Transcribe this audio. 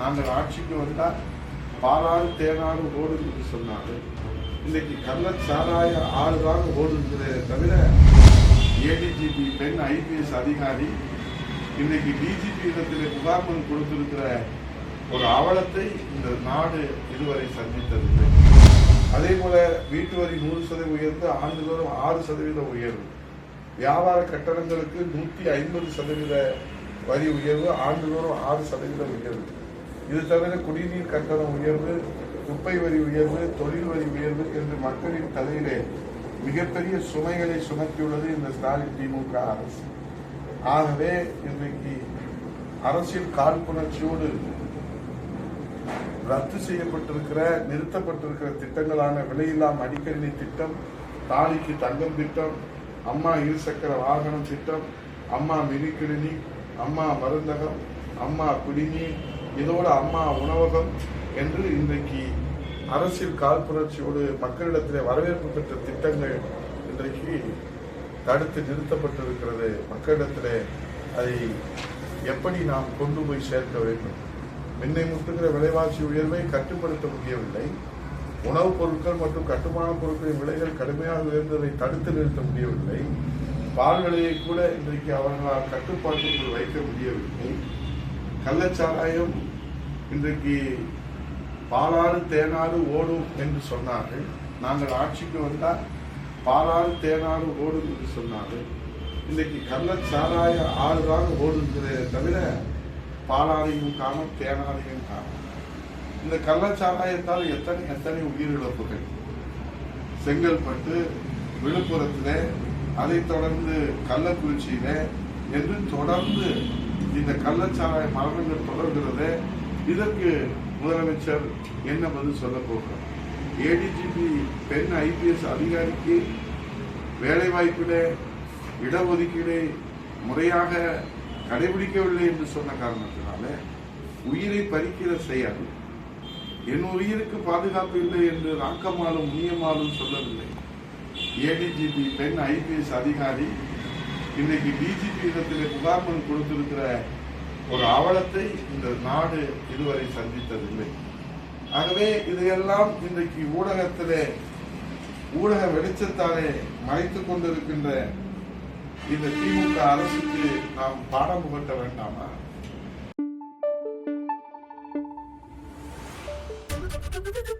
நாங்கள் ஆட்சிக்கு வந்தால் பாலாறு தேனாறு ஓடும் என்று சொன்னார்கள். இன்னைக்கு கள்ளச்சாராய ஆறு தான் ஓடுகிறதே தவிர ஏடிஜிபி பெண் ஐபிஎஸ் அதிகாரி இன்னைக்கு டிஜிபி இடத்திலே புகார்மன் கொடுத்திருக்கிற ஒரு அவலத்தை இந்த நாடு இதுவரை சந்தித்ததில்லை. அதே போல வீட்டு வரி நூறு சதவீதம் உயர்ந்து ஆண்டுதோறும் ஆறு சதவீத உயர்வு வியாபார கட்டணங்களுக்கு நூற்றி ஐம்பது சதவீத வரி உயர்வு ஆண்டுதோறும் ஆறு சதவீத உயர்வு இது தவிர குடிநீர் கட்டணம் உயர்வு குப்பை வரி உயர்வு தொழில் வரி உயர்வு என்று மக்களின் தலையிலே மிகப்பெரிய சுமைகளை சுமத்தியுள்ளது இந்த ஸ்டாலின் திமுக அரசு. ஆகவே இன்றைக்கு அரசியல் காழ்ப்புணர்ச்சியோடு ரத்து செய்யப்பட்டிருக்கிற நிறுத்தப்பட்டிருக்கிற திட்டங்களான விலையில்லா மடிக்கணினி திட்டம் தாலிக்கு தங்கம் திட்டம் அம்மா இருசக்கர வாகனம் திட்டம் அம்மா மினிக்கிளினி அம்மா மருந்தகம் அம்மா குடிநீர் இதோட அம்மா உணவகம் என்று இன்றைக்கு அரசியல் காழ்ப்புணர்ச்சியோடு மக்களிடத்திலே வரவேற்பு பெற்ற திட்டங்கள் இன்றைக்கு தடுத்து நிறுத்தப்பட்டிருக்கிறது. மக்களிடத்திலே அதை எப்படி நாம் கொண்டு போய் சேர்க்க வேண்டும்? மின்னை முட்டுகிற விலைவாசி உயர்வை கட்டுப்படுத்த முடியவில்லை. உணவுப் பொருட்கள் மற்றும் கட்டுமான பொருட்களின் விலைகள் கடுமையாக உயர்ந்ததை தடுத்து நிறுத்த முடியவில்லை. பால் விலையை கூட இன்றைக்கு அவர்களால் கட்டுப்பாட்டுக்குள் வைக்க முடியவில்லை. கள்ளச்சாராயம் இன்றைக்கு பாலாறு தேனாறு ஓடும் என்று சொன்னார்கள். நாங்கள் ஆட்சிக்கு வந்தால் பாலாறு தேனாறு ஓடும் என்று சொன்னார்கள். இன்றைக்கு கள்ளச்சாராய ஆறு தான் ஓடுங்கிறதே தவிர பாலாறையும் காணும் தேனாறையும் காணும். இந்த கள்ளச்சாராயத்தால் எத்தனை எத்தனை உயிரிழப்புகள்? செங்கல்பட்டு விழுப்புரத்தில் அதைத் தொடர்ந்து கள்ளக்குறிச்சியில என்று தொடர்ந்து இந்த கள்ளச்சாராய மரணங்கள் தொடர்கிறது. இதற்கு முதலமைச்சர் என்ன பதில் சொல்ல போகிறார்? ஏடிஜிபி பெண் ஐபிஎஸ் அதிகாரிக்கு வேலைவாய்ப்பிலே இடஒதுக்கீடை முறையாக கடைபிடிக்கவில்லை என்று சொன்ன காரணத்தினால உயிரை பறிக்கிற செயல். என் உயிருக்கு பாதுகாப்பு இல்லை என்று ராக்கமாலும் முனியமாலும் சொல்லவில்லை. ஏடிஜிபி பெண் ஐபிஎஸ் அதிகாரி இன்னைக்கு டிஜிபி இடத்தில் முகாமன் கொடுத்திருக்கிற ஒரு அவலத்தை இந்த நாடு இதுவரை சந்தித்ததில்லை ஆகவே இதையெல்லாம் இன்றைக்கு ஊடகத்திலே ஊடக வெளிச்சத்தாலே மறைத்து கொண்டிருக்கின்ற இந்த திமுக அரசுக்கு நாம் பாடம் புகட்ட வேண்டாமா Thank you.